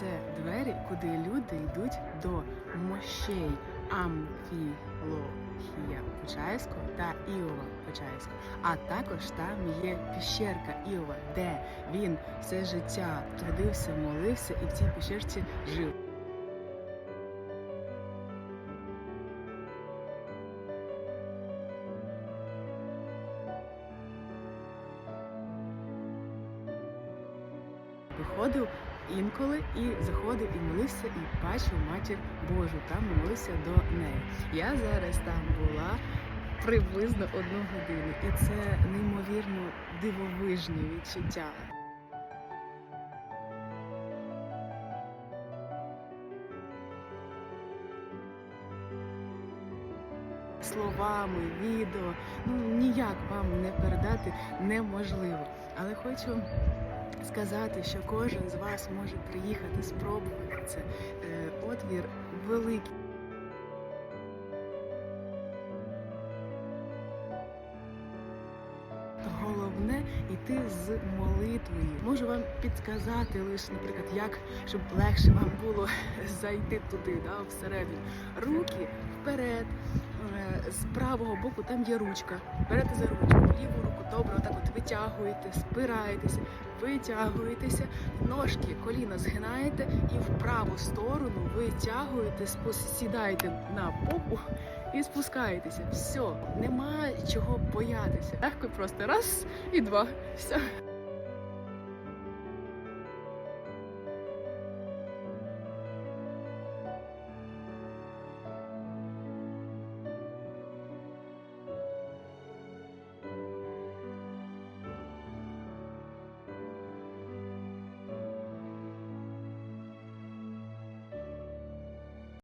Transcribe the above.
це двері, куди люди йдуть до мощей Амфілохія Почаївського та Іова Почаївського. А також там є піщерка Іова, де він все життя трудився, молився і в цій піщерці жив. Виходив інколи і заходив і молився, і бачив матір Божу. Там молився до неї. Я зараз там була приблизно одну годину, і це неймовірно дивовижні відчуття. Словами, відео, ну ніяк вам не передати неможливо. Але хочу сказати, що кожен з вас може приїхати, спробувати це. Е, Отвір великий. Головне йти з молитвою. Можу вам підказати лише, наприклад, як щоб легше вам було зайти туди, да, всередину. Руки вперед. Е, З правого боку там є ручка. Берете за ручку, ліву руку добре, отак от витягуєте, спираєтеся, витягуєтеся, ножки, коліна згинаєте і в праву сторону витягуєте, сідаєте на попу і спускаєтеся. Все, нема чого боятися. Легко просто раз і два. Все.